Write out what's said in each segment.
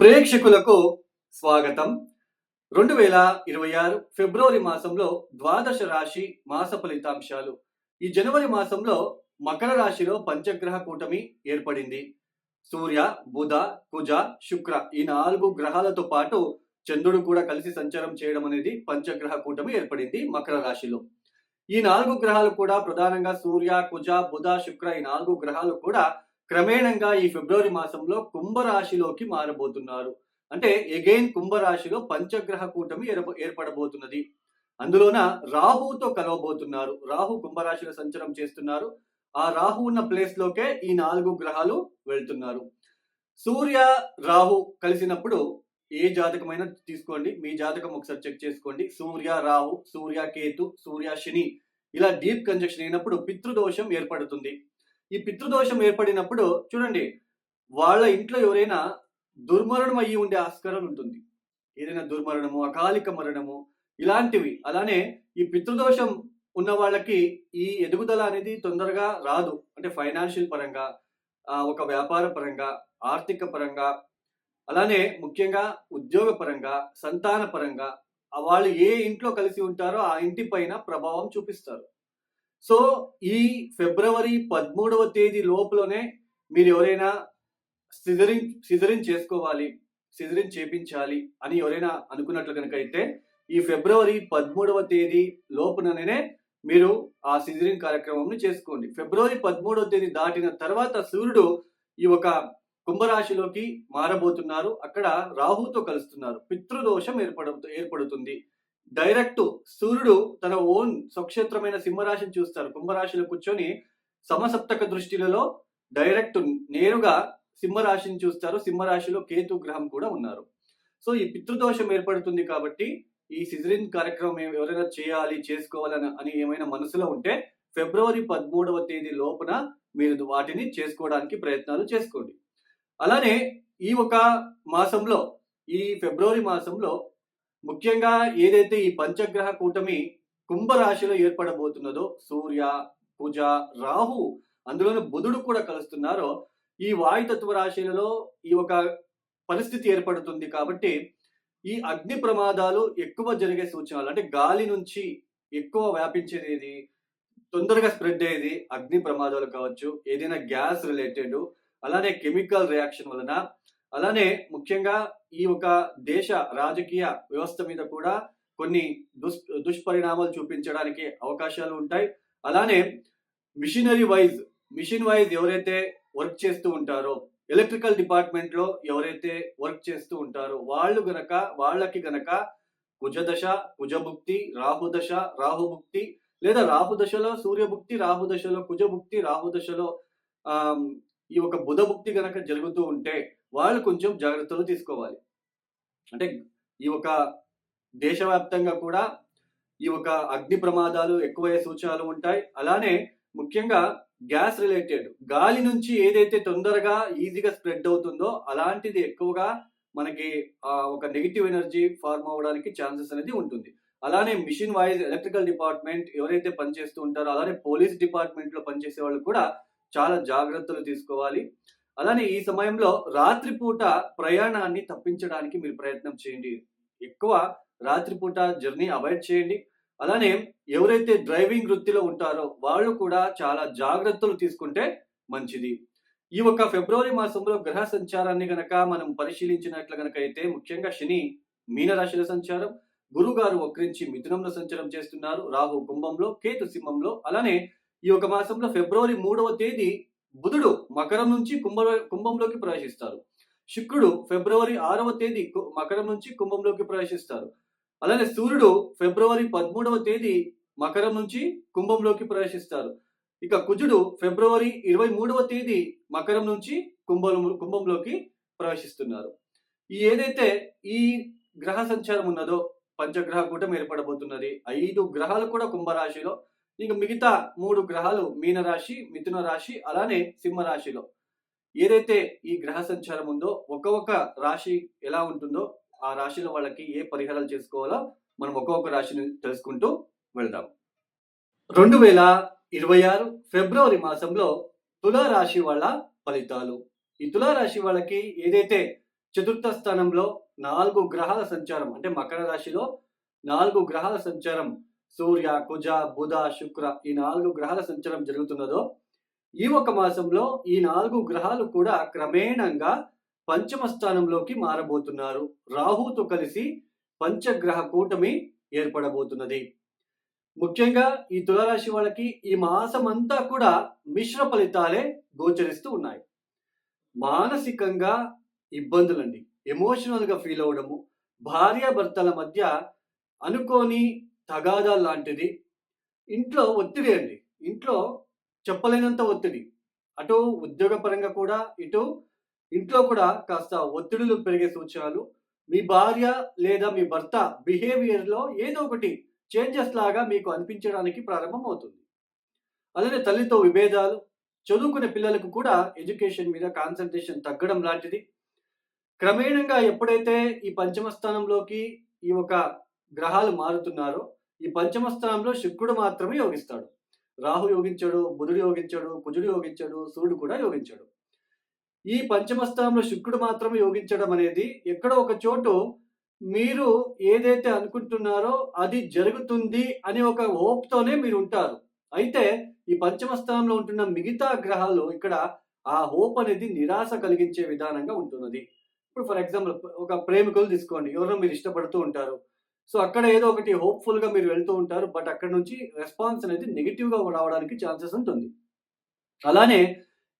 ప్రేక్షకులకు స్వాగతం. రెండు వేల ఇరవై ఆరు ఫిబ్రవరి మాసంలో ద్వాదశ రాశి మాస ఫలితాంశాలు. ఈ జనవరి మాసంలో మకర రాశిలో పంచగ్రహ కూటమి ఏర్పడింది. సూర్య బుధ కుజ శుక్ర ఈ నాలుగు గ్రహాలతో పాటు చంద్రుడు కూడా కలిసి సంచారం చేయడం అనేది పంచగ్రహ కూటమి ఏర్పడింది మకర రాశిలో. ఈ నాలుగు గ్రహాలు కూడా ప్రధానంగా సూర్య కుజ బుధ శుక్ర ఈ నాలుగు గ్రహాలు కూడా క్రమేణంగా ఈ ఫిబ్రవరి మాసంలో కుంభరాశిలోకి మారబోతున్నారు. అంటే ఎగైన్ కుంభరాశిలో పంచగ్రహ కూటమి ఏర్ప- ఏర్పడబోతున్నది. అందులోన రాహుతో కలవబోతున్నారు. రాహు కుంభరాశిలో సంచారం చేస్తున్నారు. ఆ రాహు ఉన్న ప్లేస్ లోకే ఈ నాలుగు గ్రహాలు వెళ్తున్నారు. సూర్య రాహు కలిసినప్పుడు ఏ జాతకమైనా తీసుకోండి. మీ జాతకం ఒకసారి చెక్ చేసుకోండి. సూర్య రాహు సూర్య కేతు సూర్య శని ఇలా డీప్ కంజక్షన్ అయినప్పుడు పితృదోషం ఏర్పడుతుంది. ఈ పితృదోషం ఏర్పడినప్పుడు చూడండి వాళ్ళ ఇంట్లో ఎవరైనా దుర్మరణం అయ్యి ఉండే ఆస్కారం ఉంటుంది. ఏదైనా దుర్మరణము అకాలిక మరణము ఇలాంటివి. అలానే ఈ పితృదోషం ఉన్న వాళ్ళకి ఈ ఎదుగుదల అనేది తొందరగా రాదు. అంటే ఫైనాన్షియల్ పరంగా ఒక వ్యాపార పరంగా ఆర్థిక పరంగా అలానే ముఖ్యంగా ఉద్యోగ పరంగా సంతాన పరంగా వాళ్ళు ఏ ఇంట్లో కలిసి ఉంటారో ఆ ఇంటి పైన ప్రభావం చూపిస్తారు. సో ఈ ఫిబ్రవరి పదమూడవ తేదీ లోపలనే మీరు ఎవరైనా సిజరింగ్ సిజరింగ్ చేసుకోవాలి సిజరింగ్ చేపించాలి అని ఎవరైనా అనుకున్నట్లు కనుక అయితే ఈ ఫిబ్రవరి పదమూడవ తేదీ లోపుననే మీరు ఆ సిజరింగ్ కార్యక్రమం చేసుకోండి. ఫిబ్రవరి పదమూడవ తేదీ దాటిన తర్వాత సూర్యుడు ఈ ఒక కుంభరాశిలోకి మారబోతున్నారు. అక్కడ రాహుతో కలుస్తున్నారు. పితృదోషం ఏర్పడ ఏర్పడుతుంది. డైరెక్ట్ సూర్యుడు తన ఓన్ స్వక్షేత్రమైన సింహరాశిని చూస్తారు కుంభరాశిలో కూర్చొని సమసప్తక దృష్టిలలో డైరెక్ట్ నేరుగా సింహరాశిని చూస్తారు. సింహరాశిలో కేతు గ్రహం కూడా ఉన్నారు. సో ఈ పితృదోషం ఏర్పడుతుంది కాబట్టి ఈ సిజరిన్ కార్యక్రమం ఎవరైనా చేయాలి చేసుకోవాలని అని ఏమైనా మనసులో ఉంటే ఫిబ్రవరి పదమూడవ తేదీ లోపున మీరు వాటిని చేసుకోవడానికి ప్రయత్నాలు చేసుకోండి. అలానే ఈ ఒక మాసంలో ఈ ఫిబ్రవరి మాసంలో ముఖ్యంగా ఏదైతే ఈ పంచగ్రహ కూటమి కుంభరాశిలో ఏర్పడబోతున్నదో సూర్య కుజ రాహు అందులోనే బుధుడు కూడా కలుస్తున్నారో ఈ వాయుతత్వ రాశిలలో ఈ ఒక పరిస్థితి ఏర్పడుతుంది కాబట్టి ఈ అగ్ని ప్రమాదాలు ఎక్కువ జరిగే సూచనలు అంటే గాలి నుంచి ఎక్కువ వ్యాపించేది తొందరగా స్ప్రెడ్ అయ్యేది అగ్ని ప్రమాదాలు కావచ్చు ఏదైనా గ్యాస్ రిలేటెడ్ అలానే కెమికల్ రియాక్షన్ వలన అలానే ముఖ్యంగా ఈ ఒక దేశ రాజకీయ వ్యవస్థ మీద కూడా కొన్ని దుష్ దుష్పరిణామాలు చూపించడానికి అవకాశాలు ఉంటాయి. అలానే మిషనరీ వైజ్ మిషన్ వైజ్ ఎవరైతే వర్క్ చేస్తూ ఉంటారో ఎలక్ట్రికల్ డిపార్ట్మెంట్లో ఎవరైతే వర్క్ చేస్తూ ఉంటారో వాళ్ళు గనక వాళ్ళకి గనక కుజదశ కుజభుక్తి రాహుదశ రాహుభుక్తి లేదా రాహుదశలో సూర్యభుక్తి రాహుదశలో కుజభుక్తి రాహుదశలో ఆమ్, ఈ ఒక బుధభుక్తి గనక జరుగుతూ ఉంటే వాళ్ళు కొంచెం జాగ్రత్తలు తీసుకోవాలి. అంటే ఈ ఒక దేశవ్యాప్తంగా కూడా ఈ ఒక అగ్ని ప్రమాదాలు ఎక్కువయ్యే సూచనలు ఉంటాయి. అలానే ముఖ్యంగా గ్యాస్ రిలేటెడ్ గాలి నుంచి ఏదైతే తొందరగా ఈజీగా స్ప్రెడ్ అవుతుందో అలాంటిది ఎక్కువగా మనకి ఒక నెగిటివ్ ఎనర్జీ ఫార్మ్ అవ్వడానికి ఛాన్సెస్ అనేది ఉంటుంది. అలానే మిషన్ వైజ్ ఎలక్ట్రికల్ డిపార్ట్మెంట్ ఎవరైతే పనిచేస్తూ ఉంటారో అలానే పోలీస్ డిపార్ట్మెంట్లో పనిచేసే వాళ్ళు కూడా చాలా జాగ్రత్తలు తీసుకోవాలి. అలానే ఈ సమయంలో రాత్రిపూట ప్రయాణాన్ని తప్పించడానికి మీరు ప్రయత్నం చేయండి. ఎక్కువ రాత్రిపూట జర్నీ అవాయిడ్ చేయండి. అలానే ఎవరైతే డ్రైవింగ్ వృత్తిలో ఉంటారో వాళ్ళు కూడా చాలా జాగ్రత్తలు తీసుకుంటే మంచిది. ఈ ఒక ఫిబ్రవరి మాసంలో గ్రహ సంచారాన్ని గనక మనం పరిశీలించినట్లు గనక అయితే ముఖ్యంగా శని మీనరాశిలో సంచారం గురువు గారు వక్రించి మిథునంలో సంచారం చేస్తున్నారు రాహు కుంభంలో కేతు సింహంలో అలానే ఈ ఒక మాసంలో ఫిబ్రవరి మూడవ తేదీ బుధుడు మకరం నుంచి కుంభ కుంభంలోకి ప్రవేశిస్తారు. శుక్రుడు ఫిబ్రవరి ఆరవ తేదీ కు- మకరం నుంచి కుంభంలోకి ప్రవేశిస్తారు. అలానే సూర్యుడు ఫిబ్రవరి పదమూడవ తేదీ మకరం నుంచి కుంభంలోకి ప్రవేశిస్తారు. ఇక కుజుడు ఫిబ్రవరి ఇరవై మూడవ తేదీ మకరం నుంచి కుంభం కుంభంలోకి ప్రవేశిస్తున్నారు. ఈ ఏదైతే ఈ గ్రహ సంచారం ఉన్నదో పంచగ్రహ కూటమి ఏర్పడబోతున్నది ఐదు గ్రహాలు కూడా కుంభరాశిలో ఇక మిగతా మూడు గ్రహాలు మీనరాశి మిథున రాశి అలానే సింహ రాశిలో ఏదైతే ఈ గ్రహ సంచారం ఉందో ఒక్కొక్క రాశి ఎలా ఉంటుందో ఆ రాశిలో వాళ్ళకి ఏ పరిహారాలు చేసుకోవాలో మనం ఒక్కొక్క రాశిని తెలుసుకుంటూ వెళ్దాం. రెండు వేల ఇరవై ఆరు ఫిబ్రవరి మాసంలో తులా రాశి వాళ్ళ ఫలితాలు. ఈ తులారాశి వాళ్ళకి ఏదైతే చతుర్థ స్థానంలో నాలుగు గ్రహాల సంచారం అంటే మకర రాశిలో నాలుగు గ్రహాల సంచారం సూర్య కుజ బుధ శుక్ర ఈ నాలుగు గ్రహాల సంచారం జరుగుతున్నదో ఈ ఒక మాసంలో ఈ నాలుగు గ్రహాలు కూడా క్రమేణంగా పంచమ స్థానంలోకి మారబోతున్నారు. రాహుతో కలిసి పంచగ్రహ కూటమి ఏర్పడబోతున్నది. ముఖ్యంగా ఈ తులారాశి వాళ్ళకి ఈ మాసం అంతా కూడా మిశ్ర ఫలితాలే గోచరిస్తూ ఉన్నాయి. మానసికంగా ఇబ్బందులండి. ఎమోషనల్గా ఫీల్ అవ్వడము భార్యాభర్తల మధ్య అనుకోని తగాదా లాంటిది. ఇంట్లో ఒత్తిడి అండి. ఇంట్లో చెప్పలేనంత ఒత్తిడి. అటు ఉద్యోగపరంగా కూడా ఇటు ఇంట్లో కూడా కాస్త ఒత్తిడులు పెరిగే సూచనలు. మీ భార్య లేదా మీ భర్త బిహేవియర్లో ఏదో ఒకటి చేంజెస్ లాగా మీకు అనిపించడానికి ప్రారంభమవుతుంది. అలానే తల్లితో విభేదాలు చదువుకునే పిల్లలకు కూడా ఎడ్యుకేషన్ మీద కాన్సన్ట్రేషన్ తగ్గడం లాంటిది. క్రమేణంగా ఎప్పుడైతే ఈ పంచమ స్థానంలోకి ఈ ఒక గ్రహాలు మారుతున్నారో ఈ పంచమ స్థానంలో శుక్రుడు మాత్రమే యోగిస్తాడు. రాహు యోగించడు బుధుడు యోగించడు కుజుడు యోగించడు సూర్యుడు కూడా యోగించడు. ఈ పంచమ స్థానంలో శుక్రుడు మాత్రమే యోగించడం అనేది ఎక్కడో ఒక చోటు మీరు ఏదైతే అనుకుంటున్నారో అది జరుగుతుంది అనే ఒక హోప్తోనే మీరు ఉంటారు. అయితే ఈ పంచమ స్థానంలో ఉంటున్న మిగతా గ్రహాలు ఇక్కడ ఆ హోప్ అనేది నిరాశ కలిగించే విధానంగా ఉంటున్నది. ఇప్పుడు ఫర్ ఎగ్జాంపుల్ ఒక ప్రేమికులు తీసుకోండి. ఎవరో మీరు ఇష్టపడుతూ ఉంటారు. సో అక్కడ ఏదో ఒకటి హోప్ఫుల్గా మీరు వెళ్తూ ఉంటారు బట్ అక్కడ నుంచి రెస్పాన్స్ అనేది నెగిటివ్గా రావడానికి ఛాన్సెస్ ఉంటుంది. అలానే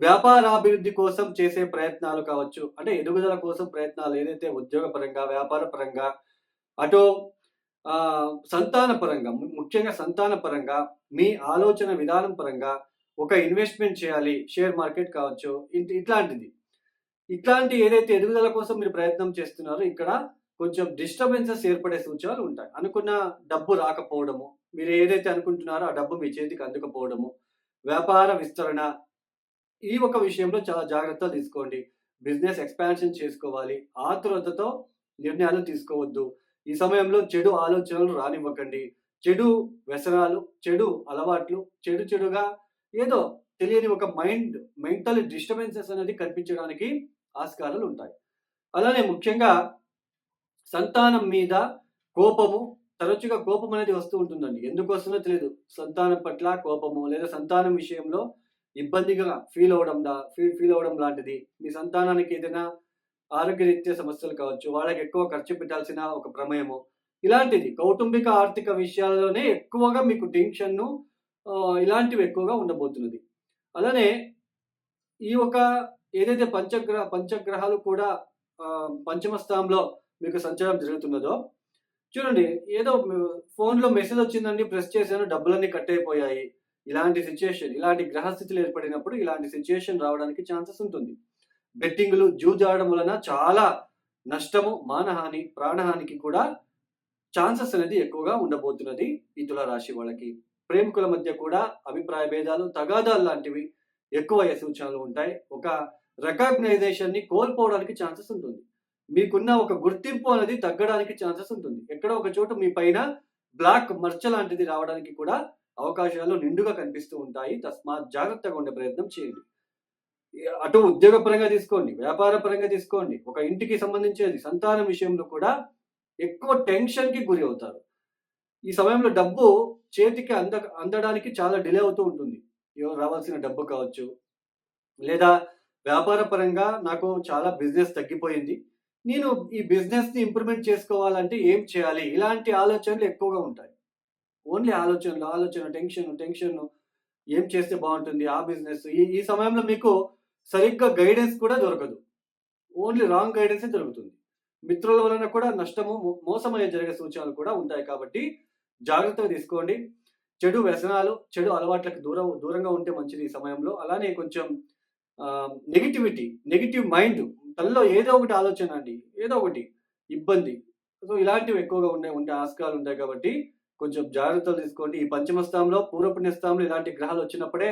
వ్యాపారాభివృద్ధి కోసం చేసే ప్రయత్నాలు కావచ్చు అంటే ఎదుగుదల కోసం ప్రయత్నాలు ఏదైతే ఉద్యోగ పరంగా వ్యాపార పరంగా అటు సంతాన పరంగా ముఖ్యంగా సంతాన పరంగా మీ ఆలోచన విధానం పరంగా ఒక ఇన్వెస్ట్మెంట్ చేయాలి షేర్ మార్కెట్ కావచ్చు ఇట్లాంటిది. ఇట్లాంటి ఏదైతే ఎదుగుదల కోసం మీరు ప్రయత్నం చేస్తున్నారో ఇక్కడ కొంచెం డిస్టర్బెన్సెస్ ఏర్పడే సూచనలు ఉంటాయి. అనుకున్న డబ్బు రాకపోవడము మీరు ఏదైతే అనుకుంటున్నారో ఆ డబ్బు మీ చేతికి అందకపోవడము వ్యాపార విస్తరణ ఈ ఒక విషయంలో చాలా జాగ్రత్తలు తీసుకోండి. బిజినెస్ ఎక్స్పాన్షన్ చేసుకోవాలి. ఆతురతతో నిర్ణయాలు తీసుకోవద్దు. ఈ సమయంలో చెడు ఆలోచనలు రానివ్వకండి. చెడు వ్యసనాలు చెడు అలవాట్లు చెడు చెడుగా ఏదో తెలియని ఒక మైండ్ మెంటల్ డిస్టర్బెన్సెస్ అనేది కనిపించడానికి ఆస్కారాలు ఉంటాయి. అలానే ముఖ్యంగా సంతానం మీద కోపము తరచుగా కోపం అనేది వస్తూ ఉంటుందండి. ఎందుకు వస్తుందో తెలియదు. సంతానం పట్ల కోపము లేదా సంతానం విషయంలో ఇబ్బందిగా ఫీల్ అవడం దా ఫీల్ ఫీల్ అవ్వడం లాంటిది. మీ సంతానానికి ఏదైనా ఆరోగ్యరీత్యా సమస్యలు కావచ్చు వాళ్ళకి ఎక్కువ ఖర్చు పెట్టాల్సిన ఒక ప్రమేయము. ఇలాంటిది కౌటుంబిక ఆర్థిక విషయాల్లోనే ఎక్కువగా మీకు టెన్షన్ను ఇలాంటివి ఎక్కువగా ఉండబోతున్నది. అలానే ఈ ఒక ఏదైతే పంచగ్రహ పంచగ్రహాలు కూడా పంచమ స్థానంలో మీకు సంచారం జరుగుతున్నదో? చూడండి ఏదో ఫోన్లో మెసేజ్ వచ్చిందండి ప్రెస్ చేశాను డబ్బులన్నీ కట్ అయిపోయాయి. ఇలాంటి సిచ్యుయేషన్ ఇలాంటి గ్రహస్థితులు ఏర్పడినప్పుడు ఇలాంటి సిచ్యుయేషన్ రావడానికి ఛాన్సెస్ ఉంటుంది. బెట్టింగ్లు జూజాడడం వలన చాలా నష్టము మానహాని ప్రాణహానికి కూడా ఛాన్సెస్ అనేది ఎక్కువగా ఉండబోతున్నది ఈ తుల రాశి వాళ్ళకి ప్రేమికుల మధ్య కూడా అభిప్రాయ భేదాలు తగాదాలు లాంటివి ఎక్కువ అయ్యే సూచనలు ఉంటాయి. ఒక రికగ్నైజేషన్ని కోల్పోవడానికి ఛాన్సెస్ ఉంటుంది. మీకున్న ఒక గుర్తింపు అనేది తగ్గడానికి ఛాన్సెస్ ఉంటుంది. ఎక్కడో ఒక చోట మీ పైన బ్లాక్ మర్చ లాంటిది రావడానికి కూడా అవకాశాలు నిండుగా కనిపిస్తూ ఉంటాయి. తస్మాత్ జాగ్రత్తగా ఉండే ప్రయత్నం చేయండి. అటు ఉద్యోగ పరంగా తీసుకోండి వ్యాపార పరంగా తీసుకోండి. ఒక ఇంటికి సంబంధించేది సంతానం విషయంలో కూడా ఎక్కువ టెన్షన్కి గురి అవుతారు. ఈ సమయంలో డబ్బు చేతికి అంద అందడానికి చాలా డిలే అవుతూ ఉంటుంది. రావాల్సిన డబ్బు కావచ్చు లేదా వ్యాపార పరంగా నాకు చాలా బిజినెస్ తగ్గిపోయింది. నేను ఈ బిజినెస్ని ఇంప్రూవ్మెంట్ చేసుకోవాలంటే ఏం చేయాలి? ఇలాంటి ఆలోచనలు ఎక్కువగా ఉంటాయి. ఓన్లీ ఆలోచనలు ఆలోచన టెన్షన్ టెన్షన్ ఏం చేస్తే బాగుంటుంది ఆ బిజినెస్ ఈ ఈ సమయంలో మీకు సరిగ్గా గైడెన్స్ కూడా దొరకదు. ఓన్లీ రాంగ్ గైడెన్సే దొరుకుతుంది. మిత్రుల వలన కూడా నష్టము మోసమయ్యే జరిగే సూచనలు కూడా ఉంటాయి కాబట్టి జాగ్రత్తగా తీసుకోండి. చెడు వ్యసనాలు చెడు అలవాట్లకు దూరం దూరంగా ఉంటే మంచిది ఈ సమయంలో. అలానే కొంచెం నెగిటివిటీ నెగిటివ్ మైండ్ తనలో ఏదో ఒకటి ఆలోచన అండి. ఏదో ఒకటి. ఇబ్బంది. సో ఇలాంటివి ఎక్కువగా ఉన్నాయి ఉండే ఆస్కారాలు ఉంటాయి కాబట్టి కొంచెం జాగ్రత్తలు తీసుకోండి. ఈ పంచమ స్థానంలో పూర్వపుణ్య స్థానంలో ఇలాంటి గ్రహాలు వచ్చినప్పుడే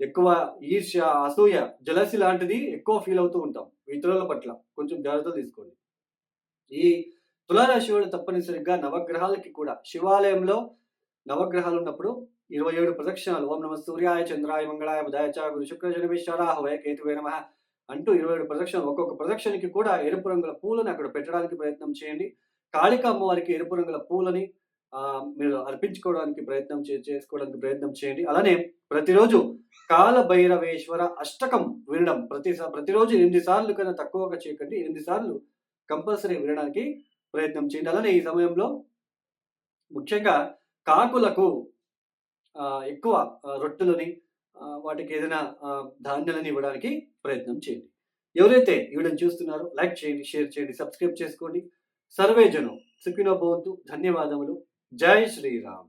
ఎక్కువ ఈర్ష్య అసూయ జలసి లాంటిది ఎక్కువ ఫీల్ అవుతూ ఉంటాం. ఇతరుల పట్ల కొంచెం జాగ్రత్తలు తీసుకోండి. ఈ తులారాశి వాడు తప్పనిసరిగా నవగ్రహాలకి కూడా శివాలయంలో నవగ్రహాలు ఉన్నప్పుడు ఇరవై ఏడు ప్రదక్షిణాలు. ఓం నమ సూర్యాయ చంద్రాయ మంగళాయ బుధాయ చ గురు శుక్ర శనిశ్వరాహవే కేతువే నమ. అంటూ ఇరవై ఏడు ప్రదక్షిణలు ఒక్కొక్క ప్రదక్షిణకి కూడా ఎరుపు రంగుల పూలను అక్కడ పెట్టడానికి ప్రయత్నం చేయండి. కాళిక అమ్మవారికి ఎరుపు రంగుల పూలని మీరు అర్పించుకోవడానికి ప్రయత్నం చే- చేసుకోవడానికి ప్రయత్నం చేయండి. అలానే ప్రతిరోజు కాల భైరవేశ్వర అష్టకం వినడం ప్రతి ప్రతిరోజు ఎనిమిది సార్లు కన్నా తక్కువగా చేయకండి. ఎనిమిది సార్లు కంపల్సరీ వినడానికి ప్రయత్నం చేయండి. అలానే ఈ సమయంలో ముఖ్యంగా కాకులకు ఎక్కువ రొట్టెలని వాటికి ఏదైనా ధాన్యాలను ఇవ్వడానికి ప్రయత్నం చేయండి. ఎవరైతే ఈ వీడియోని చూస్తున్నారో లైక్ చేయండి షేర్ చేయండి సబ్స్క్రైబ్ చేసుకోండి. సర్వేజనం సుఖినో భవంతు. ధన్యవాదములు. జై శ్రీరామ్.